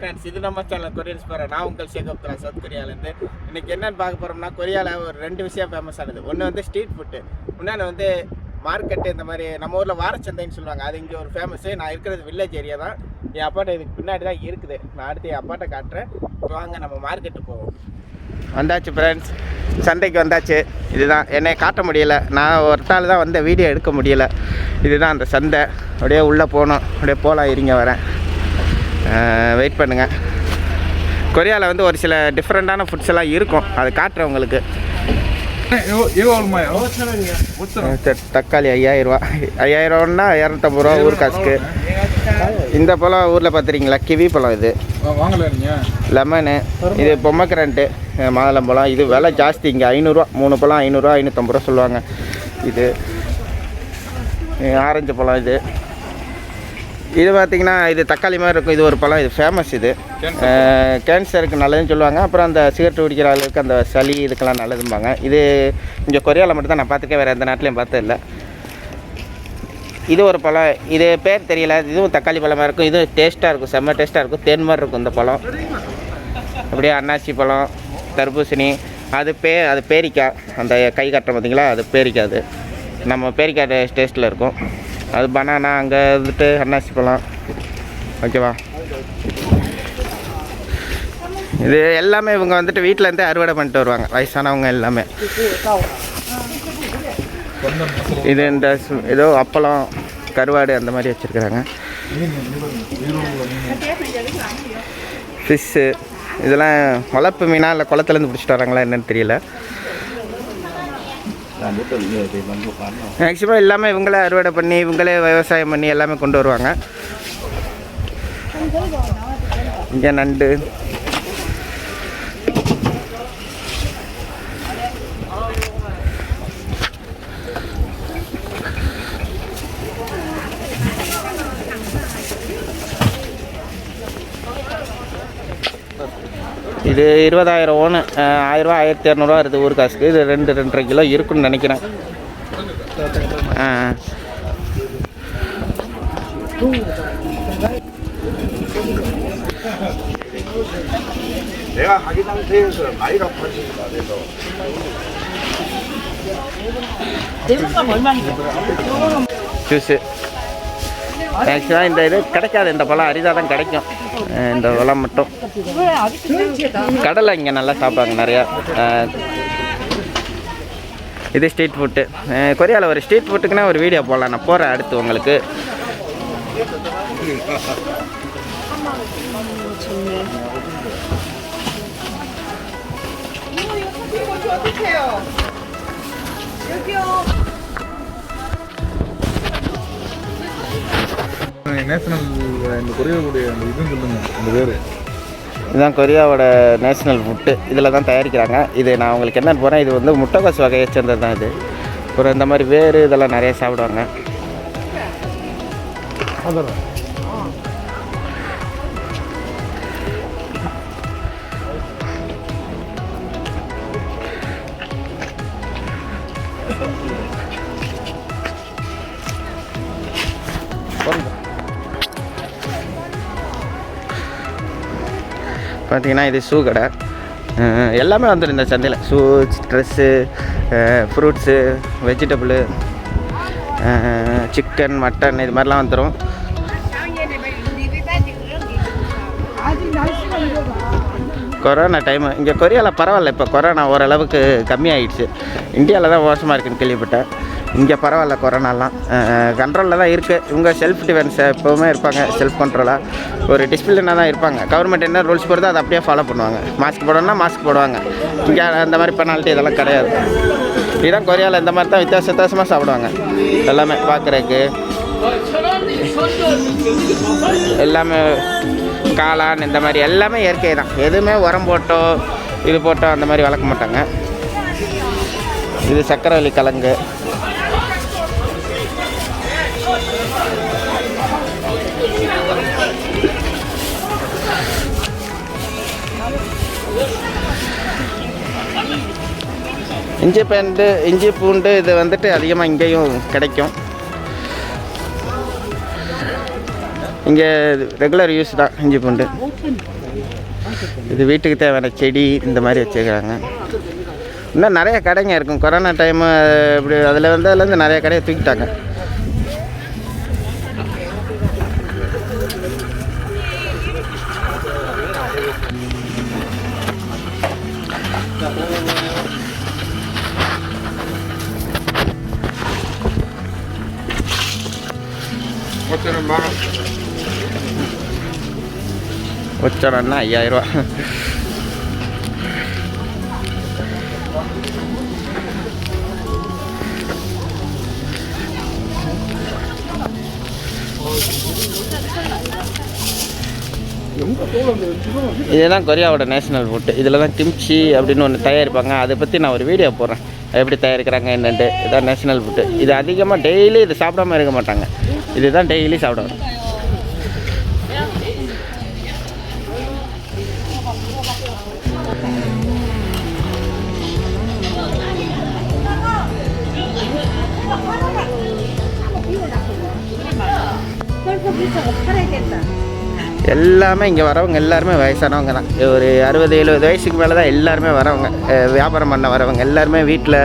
Friends இது நம்ம channel Koreans போகிற நான் உங்கள் சேகப்தரா சவுத் கொரியாலேருந்து இன்னைக்கு என்னன்னு பார்க்க போகிறோம்னா கொரியாவில் ஒரு ரெண்டு விஷயம் ஃபேமஸ் ஆனது. ஒன்று வந்து ஸ்ட்ரீட் ஃபுட்டு இன்னொன்று வந்து மார்க்கெட்டு இந்த மாதிரி நம்ம ஊரில் வாரச்சந்தைன்னு சொல்லுவாங்க. அது இங்கே ஒரு ஃபேமஸ்ஸு நான் இருக்கிறது வில்லேஜ் ஏரியா தான். என் அப்பாட்ட இதுக்கு பின்னாடி தான் இருக்குது. நான் அடுத்து என் அப்பாட்ட காட்டுறேன். வாங்க நம்ம மார்க்கெட்டு போவோம். வந்தாச்சு ஃப்ரெண்ட்ஸ் சந்தைக்கு வந்தாச்சு. இதுதான். என்னை காட்ட முடியல. நான் ஒரு நாள் தான் வந்த வீடியோ எடுக்க முடியல. இதுதான் அந்த சந்தை. அப்படியே உள்ளே போகணும். அப்படியே போகலாம் இருங்க வரேன். வெயிட் பண்ணுங்கள் கொரியாவில் வந்து ஒரு சில டிஃப்ரெண்ட்டான ஃபுட்ஸ் எல்லாம் இருக்கும். அது காட்டுறேன் உங்களுக்கு. தக்காளி ஐயாயிரரூவா ஐயாயிரரூவான்னா இரநூத்தம்பது ரூபா ஊர் காசுக்கு. இந்த பழம் ஊரில் பார்த்துருக்கீங்களா கிவி பழம் இது. லெமனு. இது பொம்மக்கிரண்ட்டு மாதுளம்பழம் இது விலை ஜாஸ்தி. இங்கே ஐநூறுரூவா மூணு பழம் ஐநூறுரூவா ஐநூற்றம்பது ரூபா சொல்லுவாங்க. இது ஆரஞ்சு பழம் இது. இது பார்த்தீங்கன்னா இது தக்காளி மாதிரி இருக்கும். இது ஒரு பழம். இது ஃபேமஸ் இது. கேன்சருக்கு நல்லதுன்னு சொல்லுவாங்க. அப்புறம் அந்த சிகரெட் குடிக்கிற ஆளுக்கு அந்த சளி இதுக்கெல்லாம் நல்லதும்பாங்க. இது இங்கே கொரியாவில் மட்டும் தான் நான் பார்த்துக்க வேறு எந்த நாட்டிலையும் பார்த்ததில்ல இது ஒரு பழம். இது பேர் தெரியல. இதுவும் தக்காளி பழமாக இருக்கும். இது டேஸ்ட்டாக இருக்கும். செம்ம டேஸ்ட்டாக இருக்கும். தேன் மாதிரி இருக்கும் இந்த பழம். அப்படியே அன்னாசி பழம் தர்பூசணி. அது பே அது பேரிக்காய். அந்த கை கட்டுற பார்த்தீங்களா அது பேரிக்காய் அது. நம்ம பேரிக்காய் டேஸ்ட்டில் இருக்கும். அது பனானா அங்கே வந்துட்டு அன்னாசி பழம். ஓகேவா இது எல்லாமே இவங்க வந்துட்டு வீட்டிலேருந்தே அறுவடை பண்ணிட்டு வருவாங்க. வயசானவங்க எல்லாமே. இது இந்த ஏதோ அப்பளம் கருவாடு அந்த மாதிரி வச்சுருக்குறாங்க. ஃபிஷ்ஷு இதெல்லாம் வளர்ப்பு மீனா இல்லை குளத்துலேருந்து பிடிச்சிட்டு வராங்களா என்னன்னு தெரியல. மேக்ஸிமம் எல்லாமே இவங்களே அறுவடை பண்ணி இவங்களே விவசாயம் பண்ணி எல்லாமே கொண்டு வருவாங்க. இங்கே நண்டு. இது இருபதாயிரம் ஓனு ஆயிரரூவா ஆயிரத்தி இரநூறுவா வருது ஊர் காசுக்கு இது ரெண்டு ரெண்டரை கிலோ இருக்குன்னு நினைக்கிறேன் ஆ 내가 하기 상태에서 나이가 80이 안 돼서 ஜூஸு ஆக்சுவலாக இந்த இது கிடைக்காது இந்த பழம் அரிதாக தான் கிடைக்கும் அஹ் இந்த பழம் மட்டும். கடலை இங்கே நல்லா சாப்பிடுவாங்க நிறையா. இது ஸ்ட்ரீட் ஃபுட்டு கொரியாவில் ஒரு ஸ்ட்ரீட் ஃபுட்டுக்குன்னா ஒரு வீடியோ போடலாம். நான் போகிறேன் அடுத்து உங்களுக்கு. நேஷனல் இந்த கொரியக்கூடிய அந்த இதுன்னு சொல்லுங்க அந்த பேர். இதுதான் கொரியாவோட நேஷ்னல் ஃபுட்டு. இதில் தான் தயாரிக்கிறாங்க. இது நான் உங்களுக்கு என்ன போகிறேன் இது வந்து முட்டைக்கோஸ் வகையை சேர்ந்தது தான் இது. அப்புறம் இந்த மாதிரி வேறு இதெல்லாம் நிறைய சாப்பிடுவாங்க. பார்த்தீங்கன்னா இது ஷூ கடை. எல்லாமே வந்துடும் இந்த சந்தையில். Shoe dress fruits vegetable chicken mutton இது மாதிரிலாம் வந்துடும் கொரோனா டைமு இங்கே கொரியாவில் பரவாயில்ல இப்போ கொரோனா ஓரளவுக்கு கம்மியாயிடுச்சு. இந்தியாவில் தான் மோசமாக இருக்குன்னு கேள்விப்பட்டேன். இங்கே பரவாயில்ல கொரோனாலாம். கண்ட்ரோலில் தான் இருக்குது இவங்க செல்ஃப் டிஃபென்ஸை எப்போவுமே இருப்பாங்க செல்ஃப் கண்ட்ரோலாக ஒரு டிசிப்ளினாக தான் இருப்பாங்க. கவர்மெண்ட் என்ன ரூல்ஸ் போடுதோ அதை அப்படியே ஃபாலோ பண்ணுவாங்க. மாஸ்க் போடணும்னா மாஸ்க் போடுவாங்க. இங்கே அந்த மாதிரி பெனால்ட்டி இதெல்லாம் கிடையாது. இதுதான் கொரியாவில் இந்த மாதிரி தான் வித்தியாச வித்தியாசமாக சாப்பிடுவாங்க. எல்லாமே பார்க்குறதுக்கு எல்லாமே காளான் இந்த மாதிரி எல்லாமே இயற்கை தான். எதுவுமே உரம் போட்டோ இது போட்டோ அந்த மாதிரி வளர்க்க மாட்டாங்க. இது சக்கரவள்ளி கிழங்கு. இஞ்சி பூண்டு இஞ்சி பூண்டு இது வந்துட்டு அதிகமாக இங்கேயும் கிடைக்கும். இங்கே ரெகுலர் யூஸ் தான் இஞ்சி பூண்டு. இது வீட்டுக்கு தேவையான செடி இந்த மாதிரி வச்சுருக்காங்க இன்னும் நிறைய கடைங்க இருக்கும். கொரோனா டைமு இப்படி அதில் வந்து அதுலேருந்து நிறைய கடையை தூக்கிட்டாங்க. வச்சோன்னா ஐயாயிரரூவா இதுதான் கொரியாவோட நேஷனல் ஃபுட்டு இதில் தான் கிம்ச்சி அப்படின்னு ஒன்று தயாரிப்பாங்க அதை பற்றி நான் ஒரு வீடியோ போடுறேன் எப்படி தயாரிக்கிறாங்க என்னென்ட்டு இதுதான் நேஷனல் ஃபுட்டு இது அதிகமாக டெய்லி இது சாப்பிடாம இருக்க மாட்டாங்க இதுதான் டெய்லி சாப்பிடுவோம் எல்லாமே இங்கே வரவங்க எல்லாருமே வயசானவங்க தான். ஒரு அறுபது எழுபது வயசுக்கு மேலே தான் எல்லாருமே வரவங்க வியாபாரம் பண்ண வரவங்க எல்லாருமே வீட்டில்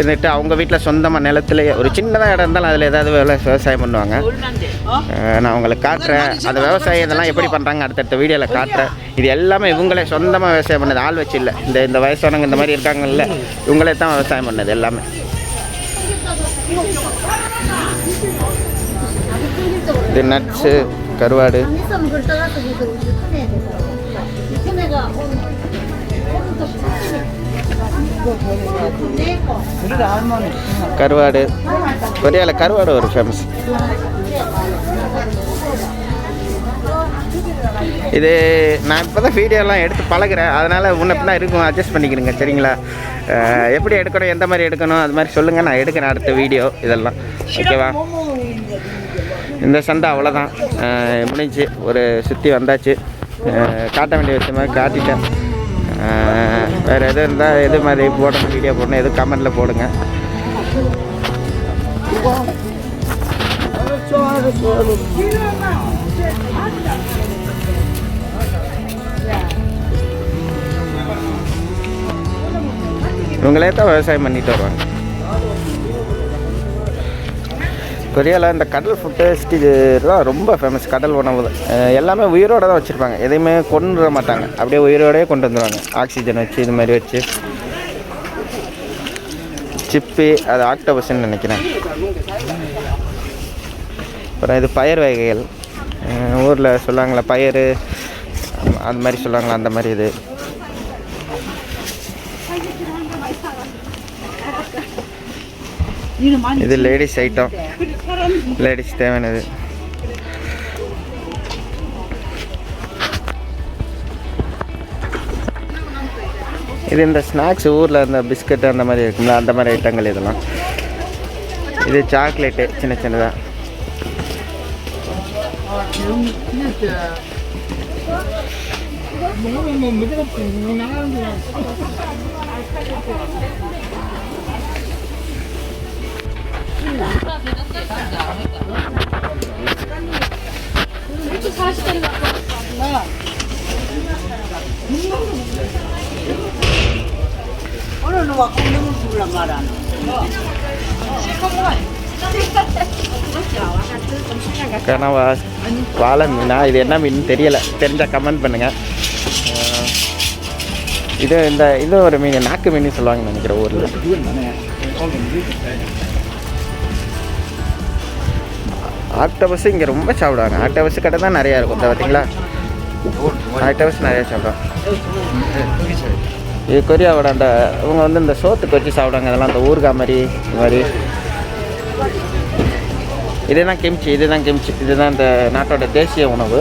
இருந்துட்டு அவங்க வீட்டில் சொந்தமாக நிலத்துலேயே ஒரு சின்னதாக இடம் இருந்தாலும் அதில் ஏதாவது வேலை விவசாயம் பண்ணுவாங்க. நான் உங்களுக்கு காட்டுறேன். அந்த விவசாயம் இதெல்லாம் எப்படி பண்ணுறாங்க அடுத்தடுத்த வீடியோவில் காட்டுறேன். இது எல்லாமே இவங்களே சொந்தமாக விவசாயம் பண்ணது. ஆள் வச்சு இல்லை. இந்த இந்த வயசானவங்க இந்த மாதிரி இருக்காங்கல்ல இவங்களே தான் விவசாயம் பண்ணது எல்லாமே. இது நட்ஸு கருவாடு. கருவாடு. கொரியாவில் கருவாடு ஒரு ஃபேமஸ் இது நான் இப்போ தான் வீடியோலாம் எடுத்து பழகுறேன். அதனால் முன்ன பின்ன இருக்கும். அட்ஜஸ்ட் பண்ணிக்கிறேங்க. சரிங்களா? எப்படி எடுக்கணும்? எந்த மாதிரி எடுக்கணும்? அது மாதிரி சொல்லுங்கள் நான் எடுக்கிறேன் அடுத்த வீடியோ இதெல்லாம். ஓகேவா இந்த சண்டை அவ்வளோதான் முடிஞ்சு. முடிஞ்சுச்சு ஒரு சுற்றி வந்தாச்சு. காட்ட வேண்டிய விஷயமா காட்டிட்டேன். வேறு எதுவும் இருந்தால் எது மாதிரி போடணும் வீடியோ போடணும் எதுவும் கமெண்டில் போடுங்க. இவங்களே தான் விவசாயம் பண்ணிட்டு வருவாங்க. கொரியாவில் இந்த கடல் ஃபுட்டு தான் ரொம்ப ஃபேமஸ் கடல் உணவு எல்லாமே உயிரோட தான் வச்சுருப்பாங்க. எதையுமே கொண்டு வர மாட்டாங்க. அப்படியே உயிரோடையே கொண்டு வந்துடுவாங்க ஆக்சிஜன் வச்சு இது மாதிரி வச்சு. சிப்பி அது ஆக்டோபஸ்ன்னு நினைக்கிறேன். அப்புறம் இது பயிர் வகைகள். ஊரில் சொல்லுவாங்களே பயிர் அந்த மாதிரி சொல்லுவாங்களா அந்த மாதிரி இது. இது லேடிஸ் ஐட்டம் லேடிஸ் தேவையானது. இது இந்த ஸ்நாக்ஸ் ஊரில் இந்த பிஸ்கட் அந்த மாதிரி இருக்கும்ல அந்த மாதிரி ஐட்டங்கள் இதெல்லாம். இது சாக்லேட்டு சின்ன சின்னதாக 오늘은 와 콩나물 주려고 말하는. கனவா வாழை மீனா இது என்ன மீன் தெரியல தெரிஞ்சால் கமெண்ட் பண்ணுங்கள் இது இந்த இது ஒரு மீன் நாக்கு மீன் சொல்லுவாங்கன்னு நினைக்கிறேன் ஊரில் ஆக்டோபஸ் இங்கே ரொம்ப சாப்பிடுவாங்க. ஆக்டோபஸ் கடை தான் நிறையா இருக்கும். இந்த பார்த்தீங்களா ஆக்டோபஸ் நிறையா சாப்பிடுவாங்க. இது கொரியாவோட அந்த இவங்க வந்து இந்த சோத்துக்கு வச்சு சாப்பிடுவாங்க. அதெல்லாம் அந்த ஊறுகாய் மாதிரி இந்த மாதிரி. இதுதான் கிம்ச்சி இதுதான் கிம்ச்சி இதுதான் இந்த நாட்டோட தேசிய உணவு.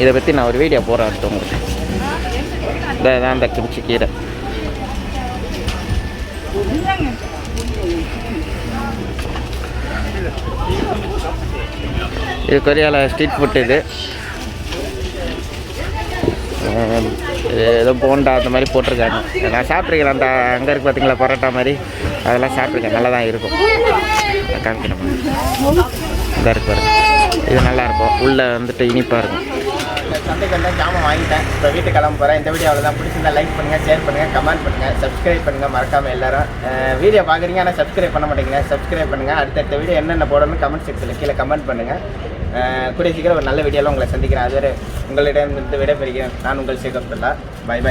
இதை பற்றி நான் ஒரு வீடியோ போகிறேன் அடுத்து உங்களுக்கு. இதான் இந்த கிம்ச்சி கீரை. இது கொரியாவில் ஸ்ட்ரீட் ஃபுட் இது. ஏதோ போண்டா அந்த மாதிரி போட்டிருக்காங்க. நான் சாப்பிட்ருக்கேன். அந்த அங்கே இருக்கு பார்த்தீங்களா பரோட்டா மாதிரி? அதெல்லாம் சாப்பிட்ருக்கேன். நல்லா தான் இருக்கும். நான் காமிக்கிறேன். இதாக இருக்கு பாருங்க. இது நல்லா இருக்கும். உள்ளே வந்துட்டு இனிப்பாக இருக்கும். இந்த சந்தைக்கு ஜாமான் வாங்கிட்டேன். இப்போ வீட்டுக்கு கிளம்ப போகிறேன் இந்த வீடியோ அவ்வளோதான் பிடிச்சிருந்தா லைக் பண்ணுங்கள் ஷேர் பண்ணுங்கள் கமெண்ட் பண்ணுங்கள் சப்ஸ்கிரைப் பண்ணுங்கள் மறக்காமல் எல்லாரும் வீடியோ பார்க்குறீங்க ஆனால் சப்ஸ்கிரைப் பண்ண மாட்டேங்க. சப்ஸ்கிரைப் பண்ணுங்கள் அடுத்தடுத்த வீடியோ என்னென்ன போடணும்னு கமெண்ட் செக்ஷனில் கீழே கமெண்ட் பண்ணுங்கள் கூடிய சீக்கிரம் ஒரு நல்ல வீடியோவில் உங்களை சந்திக்கிறேன். அதுவரை உங்களிடம் இருந்து விடைபெறுகிறேன். நான் உங்கள் சேகப் பை பை